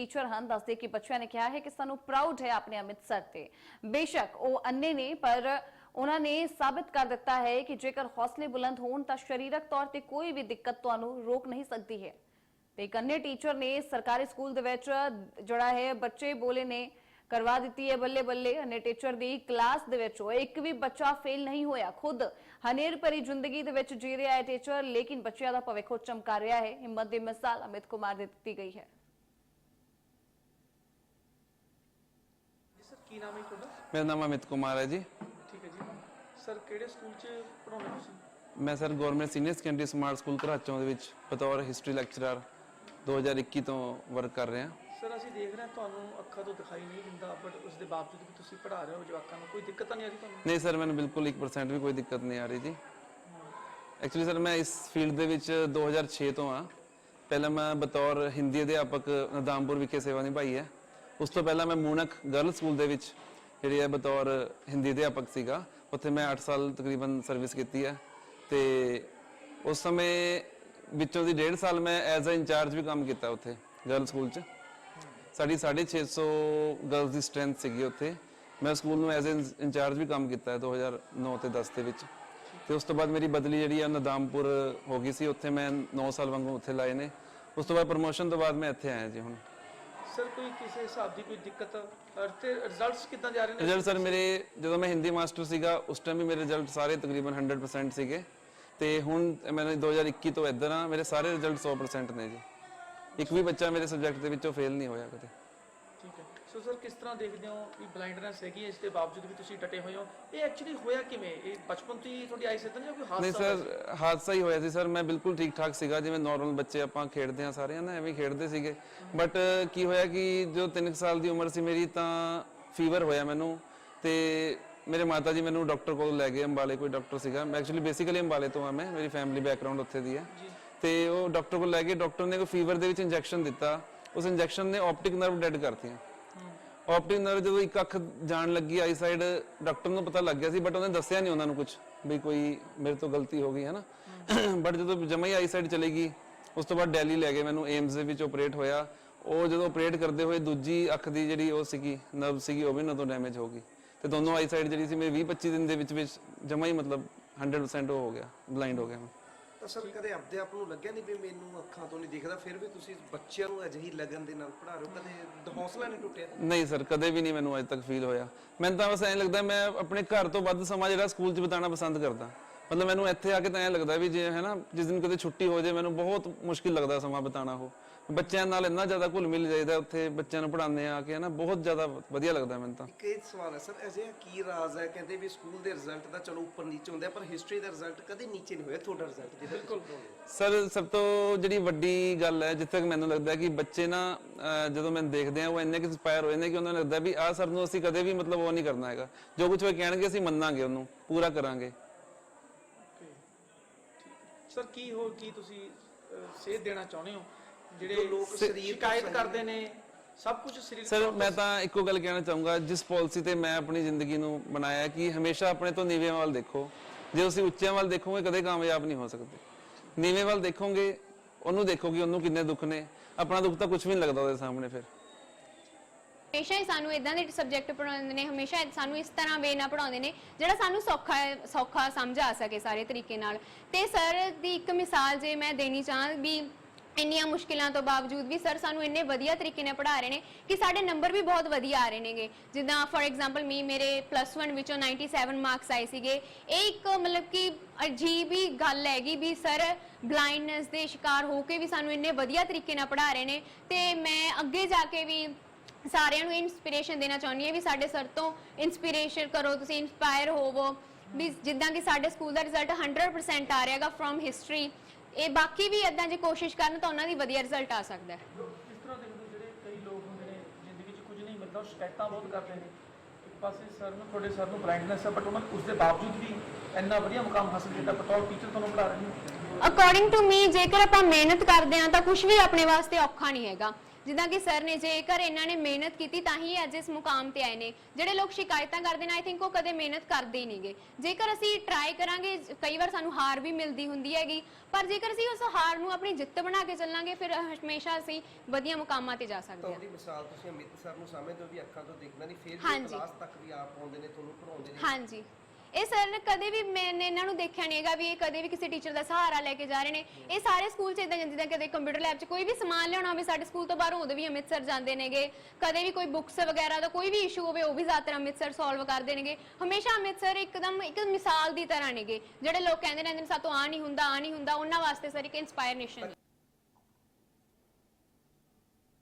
Teacher ਹਨ, ਦੱਸਦੇ ਕਿ ਬੱਚਿਆਂ ਨੇ ਕਿਹਾ ਹੈ ਕਿ ਸਾਨੂੰ ਪ੍ਰਾਊਡ ਹੈ ਆਪਣੇ ਅੰਮ੍ਰਿਤਸਰ ਤੇ। ਬੇਸ਼ੱਕ ਉਹ ਅੰਨੇ ਨੇ, ਪਰ ਉਹਨਾਂ ਨੇ ਸਾਬਿਤ ਕਰ ਦਿੱਤਾ ਹੈ ਕਿ ਜੇਕਰ ਹੌਸਲੇ ਬੁਲੰਦ ਹੋਣ, ਤਾਂ ਸਰੀਰਕ ਤੌਰ ਤੇ ਕੋਈ ਵੀ ਦਿੱਕਤ ਤੁਹਾਨੂੰ ਰੋਕ ਨਹੀਂ ਸਕਦੀ ਹੈ। ਤੇ ਇੱਕ ਅੰਨੇ ਟੀਚਰ ਨੇ ਸਰਕਾਰੀ ਸਕੂਲ ਦੇ ਵਿੱਚ ਜਿਹੜਾ ਹੈ, ਬੱਚੇ ਬੋਲੇ ਨੇ, ਕਰਵਾ ਦਿੱਤੀ ਹੈ ਬੱਲੇ ਬੱਲੇ। ਅੰਨੇ ਟੀਚਰ ਦੀ ਕਲਾਸ ਦੇ ਵਿੱਚ ਉਹ ਇੱਕ ਵੀ ਬੱਚਾ ਫੇਲ ਨਹੀਂ ਹੋਇਆ। ਖੁਦ ਹਨੇਰ ਭਰੀ ਜ਼ਿੰਦਗੀ ਦੇ ਵਿੱਚ ਜੀ ਰਿਹਾ ਹੈ ਟੀਚਰ ਲੇਕਿਨ ਬੱਚਿਆਂ ਦਾ ਭਵਿੱਖ ਉਹ ਚਮਕਾ ਰਿਹਾ ਹੈ। ਹਿੰਮਤ ਦੀ ਮਿਸਾਲ ਅਮਿਤ ਕੁਮਾਰ ਦੇ ਦਿੱਤੀ ਗਈ ਹੈ। ਸਰ ਕੀ ਨਾਮ ਹੈ ਤੁਹਾਡਾ? ਮੇਰਾ ਨਾਮ ਅਮਿਤ ਕੁਮਾਰ ਹੈ ਜੀ। ਠੀਕ ਹੈ ਜੀ। ਸਰ ਕਿਹੜੇ ਸਕੂਲ 'ਚ ਪੜ੍ਹਾਉਂਦੇ ਤੁਸੀਂ? ਮੈਂ sir government senior secondary smart school Gharachon ਦੇ ਵਿੱਚ ਬਤੌਰ ਹਿਸਟਰੀ ਲੈਕਚਰਰ 2021 ਤੋਂ ਵਰਕ ਕਰ ਰਿਹਾ। ਸਰ ਅਸੀਂ ਦੇਖ ਰਹੇ ਹਾਂ ਤੁਹਾਨੂੰ ਅੱਖਾਂ ਤੋਂ ਦਿਖਾਈ ਨਹੀਂ ਦਿੰਦਾ ਬਟ ਉਸ ਦੇ ਬਾਵਜੂਦ ਵੀ ਤੁਸੀਂ ਪੜ੍ਹਾ ਰਹੇ ਹੋ ਜਵਾਕਾਂ ਨੂੰ ਕੋਈ ਦਿੱਕਤ ਤਾਂ ਨਹੀਂ ਆ ਰਹੀ ਤੁਹਾਨੂੰ? ਨਹੀਂ ਸਰ ਮੈਨੂੰ ਬਿਲਕੁਲ 1% ਵੀ ਕੋਈ ਦਿੱਕਤ ਨਹੀਂ ਆ ਰਹੀ ਜੀ। ਐਕਚੁਅਲੀ ਸਰ ਮੈਂ ਇਸ ਫੀਲਡ ਦੇ ਵਿੱਚ 2006 ਤੋਂ ਆ ਪਹਿਲਾਂ ਮੈਂ ਬਤੌਰ ਹਿੰਦੀ ਅਧਿਆਪਕ ਨਦਾਮਪੁਰ ਵਿਖੇ ਸੇਵਾ ਨਿਭਾਈ ਹੈ। ਉਸ ਤੋਂ ਪਹਿਲਾਂ ਮੈਂ ਮੂਨਕ ਗਰਲ ਸਕੂਲ ਦੇ ਵਿੱਚ ਜਿਹੜੀ ਹੈ ਬਤੌਰ ਹਿੰਦੀ ਅਧਿਆਪਕ ਸੀਗਾ, ਉੱਥੇ ਮੈਂ 8 ਸਾਲ ਤਕਰੀਬਨ ਸਰਵਿਸ ਕੀਤੀ ਹੈ ਤੇ ਉਸ ਸਮੇਂ ਵਿੱਚੋਂ ਦੀ 1.5 ਸਾਲ ਮੈਂ ਐਜ਼ ਅ ਇੰਚਾਰਜ ਵੀ ਕੰਮ ਕੀਤਾ ਉੱਥੇ ਗਰਲ ਸਕੂਲ 'ਚ। ਸਾਡੀ 650 ਗਰਲਸ ਦੀ ਸਟਰੈਂਥ ਸੀਗੀ ਉੱਥੇ। ਮੈਂ ਸਕੂਲ ਨੂੰ ਐਜ਼ ਇੰਚਾਰਜ ਵੀ ਕੰਮ ਕੀਤਾ 2009 ਤੇ 10 ਦੇ ਵਿੱਚ। ਤੇ ਉਸ ਤੋਂ ਬਾਅਦ ਮੇਰੀ ਬਦਲੀ ਜਿਹੜੀ ਆ ਨਦਾਮਪੁਰ ਹੋ ਗਈ ਸੀ, ਉੱਥੇ ਮੈਂ 9 ਸਾਲ ਵਾਂਗੂ ਉੱਥੇ ਲਾਏ ਨੇ। ਉਸ ਤੋਂ ਬਾਅਦ ਪ੍ਰਮੋਸ਼ਨ ਤੋਂ ਬਾਅਦ ਮੈਂ ਇੱਥੇ ਆਇਆ ਜੀ ਹੁਣ। ਸਰ ਕੋਈ ਕਿਸੇ ਹਿਸਾਬ ਦੀ ਕੋਈ ਦਿੱਕਤ? ਅਰ ਤੇ ਰਿਜ਼ਲਟਸ ਕਿੱਦਾਂ ਜਾ ਰਹੇ ਨੇ? ਰਿਜ਼ਲਟ ਸਰ ਮੇਰੇ ਜਦੋਂ ਮੈਂ ਹਿੰਦੀ ਮਾਸਟਰ ਸੀਗਾ ਉਸ ਟਾਈਮ ਵੀ ਮੇਰੇ ਰਿਜ਼ਲਟ ਸਾਰੇ ਤਕਰੀਬਨ 100% ਸੀਗੇ। ਤੇ ਹੁਣ ਮੈਂ 2021 ਤੋਂ ਇੱਧਰ ਆ ਮੇਰੇ ਸਾਰੇ ਰਿਜ਼ਲਟ 100% ਨੇ ਜੀ। ਇੱਕ ਵੀ ਬੱਚਾ ਮੇਰੇ ਸਬਜੈਕਟ ਦੇ ਵਿੱਚੋਂ ਫੇਲ ਨਹੀਂ ਹੋਇਆ ਕਦੇ। ਠੀਕ ਹੈ। ਸੋ ਸਰ ਕਿਸ ਤਰ੍ਹਾਂ ਦੇਖਦੇ ਹੋ ਵੀ ਬਲਾਈਂਡਨੈਸ ਹੈਗੀ ਹੈ? ਇਸ ਦੇ ਬਾਵਜੂਦ ਵੀ ਤੁਸੀਂ ਡਟੇ ਹੋਏ ਹੋ। ਇਹ ਐਕਚੁਅਲੀ ਹੋਇਆ ਕਿਵੇਂ? ਇਹ ਬਚਪਨ ਤੋਂ ਹੀ ਤੁਹਾਡੀ ਆਈ ਸਿੱਧਨ ਜਾਂ ਕੋਈ ਨਹੀਂ ਹਾਦਸਾ ਸੀ? ਸਰ ਹਾਦਸਾ ਹੀ ਹੋਇਆ ਸੀ ਸਰ। ਮੈਂ ਬਿਲਕੁਲ ਠੀਕ ਠਾਕ ਸੀਗਾ। ਜਿਵੇਂ ਨਾਰਮਲ ਬੱਚੇ ਆਪਾਂ ਖੇਡਦੇ ਆ ਸਾਰੇ ਨਾ ਐਵੇਂ ਖੇਡਦੇ ਸੀਗੇ। ਬਟ ਕੀ ਹੋਇਆ ਕਿ ਜੋ 3 ਸਾਲ ਦੀ ਉਮਰ ਸੀ ਮੇਰੀ ਤਾਂ ਫੀਵਰ ਹੋਇਆ ਮੈਨੂੰ। ਤੇ ਮੇਰੇ ਮਾਤਾ ਜੀ ਮੈਨੂੰ ਡਾਕਟਰ ਕੋਲ ਲੈ ਗਏ ਅੰਬਾਲੇ ਕੋਈ ਡਾਕਟਰ ਸੀਗਾ। ਮੈਂ ਐਕਚੁਅਲੀ ਬੇਸਿਕਲੀ ਅੰਬਾਲੇ ਤੋਂ ਆ ਮੈਂ ਮੇਰੀ ਫੈਮਿਲੀ ਬੈਕਗ੍ਰਾਉਂਡ ਉੱਥੇ ਦੀ ਹੈ। ਤੇ ਉਹ ਡਾਕਟਰ ਕੋਲ ਲੈ ਗਏ। ਡਾਕਟਰ ਨੇ ਕੋਈ ਫੀਵਰ ਦੇ ਵਿੱਚ ਇੰਜੈਕਸ਼ਨ ਦਿੱਤਾ। ਉਸ ਇੰਜੈਕਸ਼ਨ ਨੇ ਆਪਟਿਕ ਨਰਵ ਡੈਡ ਕਰਤੀਆਂ। ਆਪਟਿਕ ਨਰਵ ਜਦੋਂ ਇੱਕ ਅੱਖ ਜਾਣ ਲੱਗੀ, ਆਈ ਸਾਈਡ ਡਾਕਟਰ ਨੂੰ ਪਤਾ ਲੱਗ ਗਿਆ ਸੀ ਬਟ ਉਹਨੇ ਦੱਸਿਆ ਨਹੀਂ ਉਹਨਾਂ ਨੂੰ ਕੁਝ ਵੀ ਕੋਈ ਮੇਰੇ ਤੋਂ ਗਲਤੀ ਹੋ ਗਈ ਹੈ ਨਾ ਬਟ ਜਦੋਂ ਜਮਾ ਹੀ ਆਈ ਸਾਈਡ ਚਲੀ ਗਈ, ਉਸ ਤੋਂ ਬਾਅਦ ਦਿੱਲੀ ਲੈ ਗਏ ਮੈਨੂੰ ਏਮਸ ਦੇ ਵਿੱਚ ਆਪਰੇਟ ਹੋਇਆ। ਉਹ ਜਦੋਂ ਆਪਰੇਟ ਕਰਦੇ ਹੋਏ ਦੂਜੀ ਅੱਖ ਦੀ ਜਿਹੜੀ ਉਹ ਸੀਗੀ, ਨਰਵ ਸੀਗੀ, ਉਹ ਵੀ ਨਾ ਤੋਂ ਡੈਮੇਜ ਹੋ ਗਈ। ਤੇ ਦੋਨੋਂ ਆਈ ਸਾਈਡ ਜਿਹੜੀ ਸੀ, ਮੇਰੀ 20 25 ਦਿਨ ਦੇ ਵਿੱਚ ਵਿੱਚ ਜਮਾ ਹੀ ਮਤਲਬ 100% ਹੋ ਗਿਆ ਬਲਾਈਂਡ ਹੋ ਗਿਆ ਮੈਂ। ਤਾਂ ਸਰ ਕਦੇ ਆਪਦੇ ਆਪ ਨੂੰ ਲੱਗਿਆ ਨਹੀਂ ਵੀ ਮੈਨੂੰ ਅੱਖਾਂ ਤੋਂ ਨਹੀਂ ਦਿਖਦਾ? ਫਿਰ ਵੀ ਤੁਸੀਂ ਬੱਚਿਆਂ ਨੂੰ ਅਜਿਹੀ ਲਗਨ ਦੇ ਨਾਲ ਪੜ੍ਹਾ ਰਹੇ ਹੋ? ਕਦੇ ਹੌਸਲਾ ਨਹੀਂ ਟੁੱਟਿਆ? ਨਹੀਂ ਸਰ ਕਦੇ ਵੀ ਨਹੀਂ ਮੈਨੂੰ ਅੱਜ ਤੱਕ ਫੀਲ ਹੋਇਆ। ਮੈਨੂੰ ਤਾਂ ਬਸ ਐਂ ਲੱਗਦਾ ਮੈਂ ਆਪਣੇ ਘਰ ਤੋਂ ਵੱਧ ਸਮਾਂ ਜਿਹੜਾ ਸਕੂਲ 'ਚ ਬਿਤਾਉਣਾ ਪਸੰਦ ਕਰਦਾ। ਮਤਲਬ ਮੈਨੂੰ ਇੱਥੇ ਆ ਕੇ ਤਾਂ ਐਂ ਲੱਗਦਾ ਵੀ ਜੇ ਹੈ ਨਾ ਜਿਸ ਦਿਨ ਕਦੇ ਛੁੱਟੀ ਹੋ ਜਾਏ ਮੈਨੂੰ ਬਹੁਤ ਮੁਸ਼ਕਿਲ ਲੱਗਦਾ ਸਮਾਂ ਬਿਤਾਉਣਾ ਉਹ। ਬੱਚਿਆਂ ਨਾਲ ਇੰਨਾ ਜ਼ਿਆਦਾ ਘੁਲ ਮਿਲ ਜਾਈਦਾ ਉੱਥੇ ਬੱਚਿਆਂ ਨੂੰ ਪੜ੍ਹਾਉਂਦੇ ਆ ਕੇ ਹੈ ਨਾ ਬਹੁਤ ਜ਼ਿਆਦਾ ਵਧੀਆ ਲੱਗਦਾ ਮੈਨੂੰ ਤਾਂ। ਇੱਕ ਇਹ ਸਵਾਲ ਹੈ ਸਰ ਅਜਿਹਾ ਕੀ ਰਾਜ਼ ਹੈ? ਕਹਿੰਦੇ ਵੀ ਸਕੂਲ ਦੇ ਰਿਜ਼ਲਟ ਤਾਂ ਚਲੋ ਉੱਪਰ ਨੀਚੇ ਹੁੰਦੇ ਆ ਪਰ ਹਿਸਟਰੀ ਦਾ ਰਿਜ਼ਲਟ ਕਦੇ ਨੀਚੇ ਨਹੀਂ ਹੋਇਆ ਤੁਹਾਡਾ ਰਿਜ਼ਲਟ ਜਿਹਦਾ ਬਿਲਕੁਲ ਸਰ ਸਭ ਤੋਂ ਜਿਹੜੀ ਵੱਡੀ ਗੱਲ ਹੈ ਜਿੱਥੇ ਤੱਕ ਮੈਨੂੰ ਲੱਗਦਾ ਹੈ ਕਿ ਬੱਚੇ ਨਾ ਅਹ, ਜਦੋਂ ਮੈਨੂੰ ਦੇਖਦੇ ਆ ਉਹ ਇੰਨੇ ਕਿ ਇੰਸਪਾਇਰ ਹੋ ਜਾਂਦੇ ਕਿ ਉਹਨਾਂ ਨੂੰ ਲੱਗਦਾ ਵੀ ਆਹ ਸਰ ਨੂੰ ਅਸੀਂ ਕਦੇ ਵੀ ਮਤਲਬ ਉਹ ਨਹੀਂ ਕਰਨਾ ਹੈਗਾ। ਜੋ ਕੁਝ ਉਹ ਕਹਿਣਗੇ ਅਸੀਂ ਮੰਨਾਂਗੇ ਉਹਨੂੰ ਪੂਰਾ ਕਰਾਂਗੇ। ਸਰ ਕੀ ਹੋ ਕੀ ਤੁਸੀਂ ਅਹ, ਸੇਧ ਦੇਣਾ ਚਾਹੁੰਦੇ ਹੋ? ਜਿਹੜੇ ਲੋਕ ਸਰੀਰ ਸ਼ਿਕਾਇਤ ਕਰਦੇ ਨੇ ਸਭ ਕੁਝ ਸਰੀਰ ਸਰ ਮੈਂ ਤਾਂ ਇੱਕੋ ਗੱਲ ਕਹਿਣਾ ਚਾਹੂੰਗਾ ਜਿਸ ਪਾਲਿਸੀ ਤੇ ਮੈਂ ਆਪਣੀ ਜ਼ਿੰਦਗੀ ਨੂੰ ਬਣਾਇਆ ਕਿ ਹਮੇਸ਼ਾ ਆਪਣੇ ਤੋਂ ਨੀਵੇਂ ਵੱਲ ਦੇਖੋ। ਜੇ ਤੁਸੀਂ ਉੱਚਿਆਂ ਵੱਲ ਦੇਖੋਗੇ ਕਦੇ ਕਾਮਯਾਬ ਨਹੀਂ ਹੋ ਸਕਦੇ। ਨੀਵੇਂ ਵੱਲ ਦੇਖੋਗੇ ਉਹਨੂੰ ਦੇਖੋਗੇ ਉਹਨੂੰ ਕਿੰਨੇ ਦੁੱਖ ਨੇ। ਆਪਣਾ ਦੁੱਖ ਤਾਂ ਕੁਝ ਵੀ ਨਹੀਂ ਲੱਗਦਾ ਉਹਦੇ ਸਾਹਮਣੇ ਫਿਰ। ਹਮੇਸ਼ਾ ਹੀ ਸਾਨੂੰ ਇਦਾਂ ਦੇ ਸਬਜੈਕਟ ਪੜਾਉਂਦੇ ਨੇ, ਹਮੇਸ਼ਾ ਸਾਨੂੰ ਇਸ ਤਰ੍ਹਾਂ ਵੇ ਨਾਲ ਪੜਾਉਂਦੇ ਨੇ, ਜਿਹੜਾ ਸਾਨੂੰ ਸੌਖਾ ਸੌਖਾ ਸਮਝ ਸਕੇ ਸਾਰੇ ਤਰੀਕੇ ਨਾਲ। ਤੇ ਸਰ ਦੀ ਇੱਕ ਮਿਸਾਲ ਜੇ ਮੈਂ ਦੇਣੀ ਚਾਹਾਂ ਵੀ ਇੰਨੀਆਂ ਮੁਸ਼ਕਿਲਾਂ ਤੋਂ ਬਾਵਜੂਦ ਵੀ ਸਰ ਸਾਨੂੰ ਇੰਨੇ ਵਧੀਆ ਤਰੀਕੇ ਨਾਲ ਪੜ੍ਹਾ ਰਹੇ ਨੇ ਕਿ ਸਾਡੇ ਨੰਬਰ ਵੀ ਬਹੁਤ ਵਧੀਆ ਆ ਰਹੇ ਨੇਗੇ। ਜਿੱਦਾਂ ਫੋਰ ਐਗਜ਼ਾਮਪਲ ਮੀ ਮੇਰੇ ਪਲੱਸ 1 ਵਿੱਚੋਂ 97 ਮਾਰਕਸ ਆਏ ਸੀਗੇ। ਇਹ ਇੱਕ ਮਤਲਬ ਕਿ ਅਜੀਬ ਹੀ ਗੱਲ ਹੈਗੀ ਵੀ ਸਰ ਬਲਾਈਂਡਨੈਸ ਦੇ ਸ਼ਿਕਾਰ ਹੋ ਕੇ ਵੀ ਸਾਨੂੰ ਇੰਨੇ ਵਧੀਆ ਤਰੀਕੇ ਨਾਲ ਪੜ੍ਹਾ ਰਹੇ ਨੇ। ਤੇ ਮੈਂ ਅੱਗੇ ਜਾ ਕੇ ਵੀ ਸਾਰਿਆਂ ਨੂੰ ਇਨਸਪੀਰੇਸ਼ਨ ਦੇਣਾ ਚਾਹੁੰਦੀ ਹਾਂ ਵੀ ਸਾਡੇ ਸਰ ਤੋਂ ਇਨਸਪੀਰੇਸ਼ਨ ਕਰੋ ਤੁਸੀਂ ਇਨਸਪਾਇਰ ਹੋਵੋ। ਵੀ ਜਿੱਦਾਂ ਕਿ ਸਾਡੇ ਸਕੂਲ ਦਾ ਰਿਜ਼ਲਟ 100% ਆ ਰਿਹਾਗਾ ਫਰੋਮ ਹਿਸਟਰੀ ਇਹ ਬਾਕੀ ਵੀ ਇਦਾਂ ਜੇ ਕੋਸ਼ਿਸ਼ ਕਰਨ ਤਾਂ ਉਹਨਾਂ ਦੀ ਵਧੀਆ ਰਿਜ਼ਲਟ ਆ ਸਕਦਾ ਹੈ। ਇਸ ਤਰ੍ਹਾਂ ਹੋ ਜਿਹੜੇ ਕਈ ਲੋਕ ਹੁੰਦੇ ਨੇ ਜ਼ਿੰਦਗੀ 'ਚ ਕੁਝ ਨਹੀਂ ਮਿਲਦਾ ਸ਼ਿਕਾਇਤਾਂ ਬਹੁਤ ਕਰਦੇ ਨੇ। ਇੱਕ ਪਾਸੇ ਸਰ ਨੂੰ ਤੁਹਾਡੇ ਸਰ ਨੂੰ ਬਲਾਈਂਡਨੈਸ ਹੈ ਬਟ ਉਹਨਾਂ ਉਸ ਦੇ ਬਾਵਜੂਦ ਵੀ ਇੰਨਾ ਵਧੀਆ ਮੁਕਾਮ ਹਾਸਲ ਕੀਤਾ ਬਤੌਰ ਟੀਚਰ ਤੁਹਾਨੂੰ ਪੜ੍ਹਾ ਰਹੇ ਨੇ। ਅਕੋਰਡਿੰਗ ਟੂ ਮੀ ਜੇਕਰ ਆਪਾਂ ਮਿਹਨਤ ਕਰਦੇ ਹਾਂ ਤਾਂ ਕੁਝ ਵੀ ਆਪਣੇ ਵਾਸਤੇ ਔਖਾ ਨਹੀਂ ਹੈਗਾ। ਜਿੱਦਾਂ ਕਿ ਸਰ ਨੇ ਜੇਕਰ ਇਹਨਾਂ ਨੇ ਮਿਹਨਤ ਕੀਤੀ ਤਾਂ ਹੀ ਅੱਜ ਇਸ ਮੁਕਾਮ ਤੇ ਆਏ ਨੇ। ਜਿਹੜੇ ਲੋਕ ਸ਼ਿਕਾਇਤਾਂ ਕਰਦੇ ਨੇ ਆਈ ਥਿੰਕ ਉਹ ਕਦੇ ਮਿਹਨਤ ਕਰਦੇ ਹੀ ਨਹੀਂਗੇ। ਜੇਕਰ ਅਸੀਂ ਟਰਾਈ ਕਰਾਂਗੇ ਕਈ ਵਾਰ ਸਾਨੂੰ ਹਾਰ ਵੀ ਮਿਲਦੀ ਹੁੰਦੀ ਹੈਗੀ। ਪਰ ਜੇਕਰ ਅਸੀਂ ਉਸ ਹਾਰ ਨੂੰ ਆਪਣੀ ਜਿੱਤ ਬਣਾ ਕੇ ਚੱਲਾਂਗੇ ਫਿਰ ਹਮੇਸ਼ਾ ਅਸੀਂ ਵਧੀਆ ਮੁਕਾਮਾਂ ਤੇ ਜਾ ਸਕਦੇ ਹਾਂ। ਉਹਦੀ ਮਿਸਾਲ ਤੁਸੀਂ ਅਮਿਤ ਸਰ ਨੂੰ ਸਮਝਦੇ ਹੋ ਵੀ ਅੱਖਾਂ ਤੋਂ ਦੇਖਣਾ ਨਹੀਂ ਫਿਰ। ਕਲਾਸ ਤੱਕ ਵੀ ਆਪ ਆਉਂਦੇ ਨੇ ਤੁਹਾਨੂੰ ਪੜਾਉਂਦੇ ਨੇ। ਹਾਂਜੀ। ਇਹ ਸਰ ਨੇ ਕਦੇ ਵੀ ਮੈਨੇ ਇਹਨਾਂ ਨੂੰ ਦੇਖਿਆ ਨਹੀਂ ਹੈਗਾ ਵੀ ਇਹ ਕਦੇ ਵੀ ਕਿਸੇ ਟੀਚਰ ਦਾ ਸਹਾਰਾ ਲੈ ਕੇ ਜਾ ਰਹੇ ਨੇ। ਇਹ ਸਾਰੇ ਸਕੂਲ 'ਚ ਇਦਾਂ ਜਾਂਦੇ ਜਿੱਦਾਂ ਕਦੇ ਕੰਪਿਊਟਰ ਲੈਬ 'ਚ ਕੋਈ ਵੀ ਸਮਾਨ ਲਿਆਉਣਾ ਹੋਵੇ, ਸਾਡੇ ਸਕੂਲ ਤੋਂ ਬਾਹਰੋਂ ਉਦੋਂ ਵੀ ਅੰਮ੍ਰਿਤਸਰ ਜਾਂਦੇ ਨੇਗੇ। ਕਦੇ ਵੀ ਕੋਈ ਬੁੱਕਸ ਵਗੈਰਾ ਦਾ ਕੋਈ ਵੀ ਇਸ਼ੂ ਹੋਵੇ, ਉਹ ਵੀ ਜ਼ਿਆਦਾਤਰ ਅੰਮ੍ਰਿਤਸਰ ਸੋਲਵ ਕਰਦੇ ਨੇਗੇ। ਹਮੇਸ਼ਾ ਅੰਮ੍ਰਿਤਸਰ ਇੱਕਦਮ ਇੱਕ ਮਿਸਾਲ ਦੀ ਤਰ੍ਹਾਂ ਨੇਗੇ। ਜਿਹੜੇ ਲੋਕ ਕਹਿੰਦੇ ਰਹਿੰਦੇ ਨੇ, ਸਾਤੋਂ ਆ ਨਹੀਂ ਹੁੰਦਾ, ਆ ਨਹੀਂ ਹੁੰਦਾ। ਉਹਨਾਂ ਵਾਸਤੇ ਸਰ ਇੱਕ ਇਨਸਪਾਇਰੇਸ਼ਨ